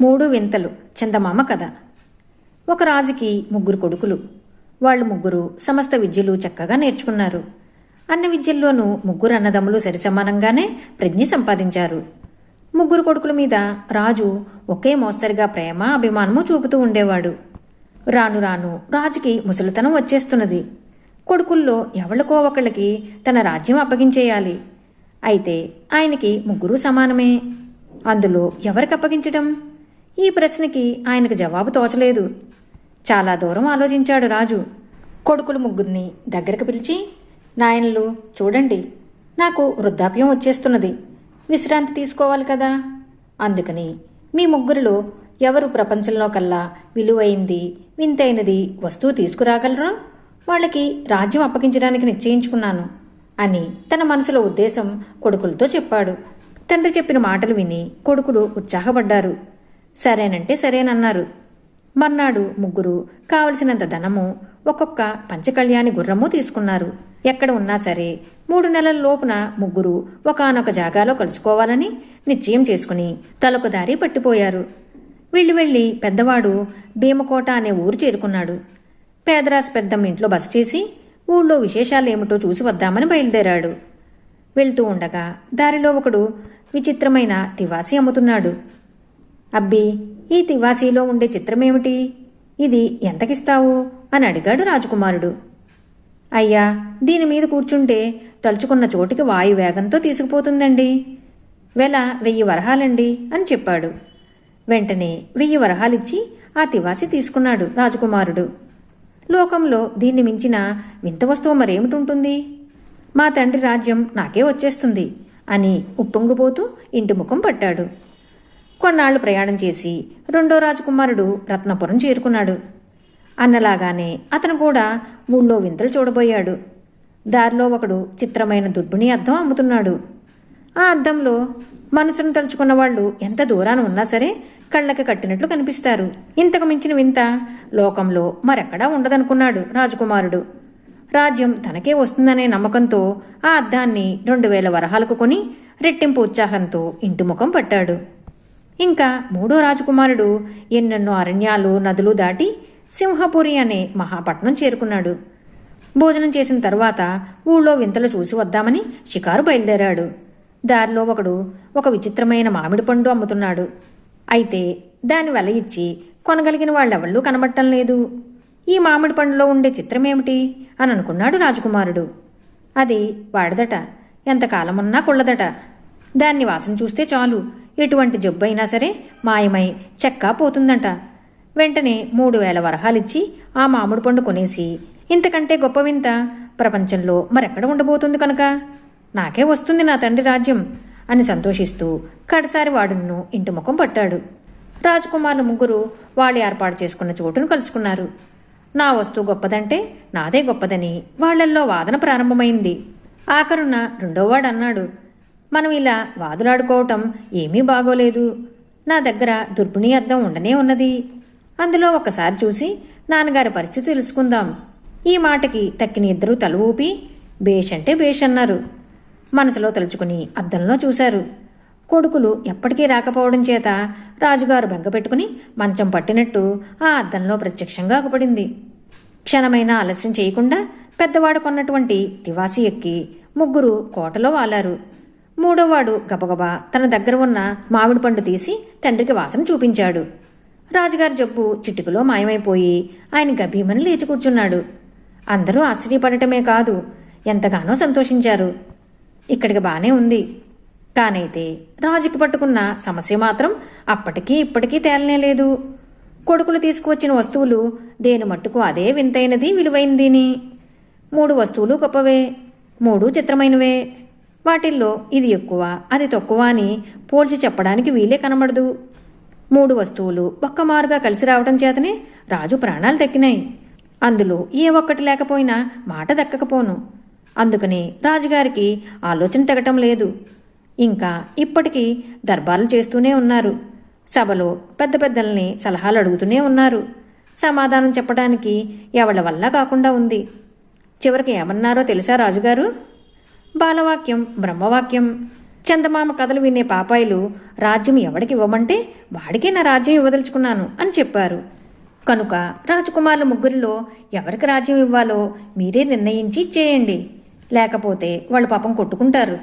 మూడు వింతలు. చందమామ కథ. ఒక రాజుకి ముగ్గురు కొడుకులు. వాళ్ళు ముగ్గురు సమస్త విద్యలు చక్కగా నేర్చుకున్నారు. అన్ని విద్యల్లోనూ ముగ్గురు అన్నదమ్ములు సరిసమానంగానే ప్రజ్ఞ సంపాదించారు. ముగ్గురు కొడుకుల మీద రాజు ఒకే మోస్తరిగా ప్రేమ అభిమానము చూపుతూ ఉండేవాడు. రాను రాను రాజుకి ముసలితనం వచ్చేస్తున్నది. కొడుకుల్లో ఎవళ్ళకో ఒకళ్ళకి తన రాజ్యం అప్పగించేయాలి. అయితే ఆయనకి ముగ్గురు సమానమే. అందులో ఎవరికి అప్పగించడం ఈ ప్రశ్నకి ఆయనకు జవాబు తోచలేదు. చాలా దూరం ఆలోచించాడు రాజు. కొడుకులు ముగ్గురిని దగ్గరకు పిలిచి నాయనలు చూడండి నాకు వృద్ధాప్యం వచ్చేస్తున్నది. విశ్రాంతి తీసుకోవాలి కదా? అందుకని మీ ముగ్గురిలో ఎవరు ప్రపంచంలో కల్లా విలువైంది వింతైనది వస్తువు తీసుకురాగలరో? వాళ్ళకి రాజ్యం అప్పగించడానికి నిశ్చయించుకున్నాను అని తన మనసులో ఉద్దేశం కొడుకులతో చెప్పాడు. తండ్రి చెప్పిన మాటలు విని కొడుకులు ఉత్సాహపడ్డారు. సరేనంటే సరేనన్నారు. మర్నాడు ముగ్గురు కావలసినంత ధనము ఒక్కొక్క పంచకళ్యాణి గుర్రము తీసుకున్నారు. ఎక్కడ ఉన్నా సరే మూడు నెలల లోపున ముగ్గురు ఒకానొక జాగాలో కలుసుకోవాలని నిశ్చయం చేసుకుని తలొక దారి పట్టిపోయారు. వెళ్ళి వెళ్ళి పెద్దవాడు భీమకోట అనే ఊరు చేరుకున్నాడు. పేదరాశి పెద్దమ్మ ఇంట్లో బస చేసి ఊళ్ళో విశేషాలేమిటో చూసి వద్దామని బయలుదేరాడు. వెళ్తూ ఉండగా దారిలో ఒకడు విచిత్రమైన తివాసి అమ్ముతున్నాడు. అబ్బి ఈ తివాసీలో ఉండే చిత్రమేమిటి? ఇది ఎంతకిస్తావు? అని అడిగాడు రాజకుమారుడు. అయ్యా దీని మీద కూర్చుంటే తలుచుకున్న చోటికి వాయు వేగంతో తీసుకుపోతుందండి. వెల వెయ్యి వరహాలండి అని చెప్పాడు. వెంటనే వెయ్యి వరహాలిచ్చి ఆ తివాసి తీసుకున్నాడు రాజకుమారుడు. లోకంలో దీన్ని మించిన వింత వస్తువు మరేమిటుంటుంది? మా తండ్రి రాజ్యం నాకే వచ్చేస్తుంది అని ఉప్పొంగిపోతూ ఇంటి ముఖం పట్టాడు. కొన్నాళ్ళు ప్రయాణం చేసి రెండో రాజకుమారుడు రత్నపురం చేరుకున్నాడు. అన్నలాగానే అతను కూడా ముళ్ళో వింతలు చూడబోయాడు. దారిలో ఒకడు చిత్రమైన దుర్బిణి అద్దం అమ్ముతున్నాడు. ఆ అద్దంలో మనసును తలుచుకున్న వాళ్ళు ఎంత దూరాన ఉన్నా సరే కళ్ళకి కట్టినట్లు కనిపిస్తారు. ఇంతకు మించిన వింత లోకంలో మరెక్కడా ఉండదనుకున్నాడు రాజకుమారుడు. రాజ్యం తనకే వస్తుందనే నమ్మకంతో ఆ అద్దాన్ని రెండు వేల వరహాలకు కొని రెట్టింపు ఉత్సాహంతో ఇంటి ముఖం పట్టాడు. ఇంకా మూడో రాజకుమారుడు ఎన్నెన్నో అరణ్యాలు నదులు దాటి సింహపురి అనే మహాపట్నం చేరుకున్నాడు. భోజనం చేసిన తర్వాత ఊళ్ళో వింతలు చూసి వద్దామని షికారు బయలుదేరాడు. దారిలో ఒకడు ఒక విచిత్రమైన మామిడి పండు అమ్ముతున్నాడు. అయితే దాని వెల ఇచ్చి కొనగలిగిన వాళ్ళెవళ్ళూ కనబట్టం లేదు. ఈ మామిడి పండులో ఉండే చిత్రమేమిటి? అని అనుకున్నాడు రాజకుమారుడు. అది వాడిదట ఎంతకాలమున్నా కుళ్ళదట. దాన్ని వాసన చూస్తే చాలు. ఎటువంటి జబ్బైనా సరే మాయమై చెక్కా పోతుందంట. వెంటనే మూడు వేల వరహాలిచ్చి ఆ మామిడి పండు కొనేసి ఇంతకంటే గొప్ప వింత ప్రపంచంలో మరెక్కడ ఉండబోతుంది కనుక? నాకే వస్తుంది నా తండ్రి రాజ్యం అని సంతోషిస్తూ కడసారి వాడును ఇంటి ముఖం పట్టాడు. రాజకుమారులు ముగ్గురు వాళ్ళు ఏర్పాటు చేసుకున్న చోటును కలుసుకున్నారు. నా వస్తువు గొప్పదంటే నాదే గొప్పదని వాళ్ళల్లో వాదన ప్రారంభమైంది. ఆఖరున్న రెండోవాడు అన్నాడు మనం ఇలా వాదులాడుకోవటం ఏమీ బాగోలేదు. నా దగ్గర దుర్బిణి అద్దం ఉండనే ఉన్నది. అందులో ఒకసారి చూసి నాన్నగారి పరిస్థితి తెలుసుకుందాం. ఈ మాటకి తక్కిన ఇద్దరూ తల ఊపి బేష్ అంటే బేష్ అన్నారు. మనసులో తలుచుకుని అద్దంలో చూశారు. కొడుకులు ఎప్పటికీ రాకపోవడం చేత రాజుగారు బెంగపెట్టుకుని మంచం పట్టినట్టు ఆ అద్దంలో ప్రత్యక్షంగా అగుపడింది క్షణమైన ఆలస్యం చేయకుండా పెద్దవాడు కొన్నటువంటి తివాసి ఎక్కి ముగ్గురు కోటలో వాలారు. మూడోవాడు గబగబా తన దగ్గర ఉన్న మామిడి పండు తీసి తండ్రికి వాసన చూపించాడు. రాజుగారి జబ్బు చిటికలో మాయమైపోయి ఆయన గభీమని లేచి కూర్చున్నాడు. అందరూ ఆశ్చర్యపడటమే కాదు ఎంతగానో సంతోషించారు. ఇక్కడికి బానే ఉంది. కానైతే రాజుకి పట్టుకున్న సమస్య మాత్రం అప్పటికీ ఇప్పటికీ తేలనే లేదు. కొడుకులు తీసుకువచ్చిన వస్తువులు దేని మట్టుకు అదే వింతైనది విలువైందిని. మూడు వస్తువులు గొప్పవే మూడు చిత్రమైనవే వాటిల్లో ఇది ఎక్కువ అది తక్కువ అని పోల్చి చెప్పడానికి వీలే కనబడదు. మూడు వస్తువులు ఒక్కమారుగా కలిసి రావటం చేతనే రాజు ప్రాణాలు దక్కినాయి అందులో ఏ ఒక్కటి లేకపోయినా మాట దక్కకపోను. అందుకని రాజుగారికి ఆలోచన తెగటం లేదు. ఇంకా ఇప్పటికీ దర్బార్లు చేస్తూనే ఉన్నారు. సభలో పెద్ద పెద్దల్ని సలహాలు అడుగుతూనే ఉన్నారు. సమాధానం చెప్పడానికి ఎవళ్ళ వల్ల కాకుండా ఉంది. చివరికి ఏమన్నారో తెలుసా రాజుగారు? బాలవాక్యం బ్రహ్మవాక్యం. చందమామ కథలు వినే పాపాయిలు రాజ్యం ఎవడికి ఇవ్వమంటే వాడికే నా రాజ్యం ఇవ్వదలుచుకున్నాను అని చెప్పారు. కనుక రాజకుమారుల ముగ్గురిలో ఎవరికి రాజ్యం ఇవ్వాలో మీరే నిర్ణయించి చేయండి. లేకపోతే వాళ్ళు పాపం కొట్టుకుంటారు.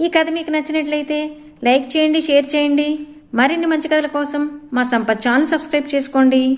ఈ కథ మీకు నచ్చినట్లయితే లైక్ చేయండి షేర్ చేయండి. మరిన్ని మంచి కథల కోసం మా సంపత్ ఛానల్ సబ్స్క్రైబ్ చేసుకోండి.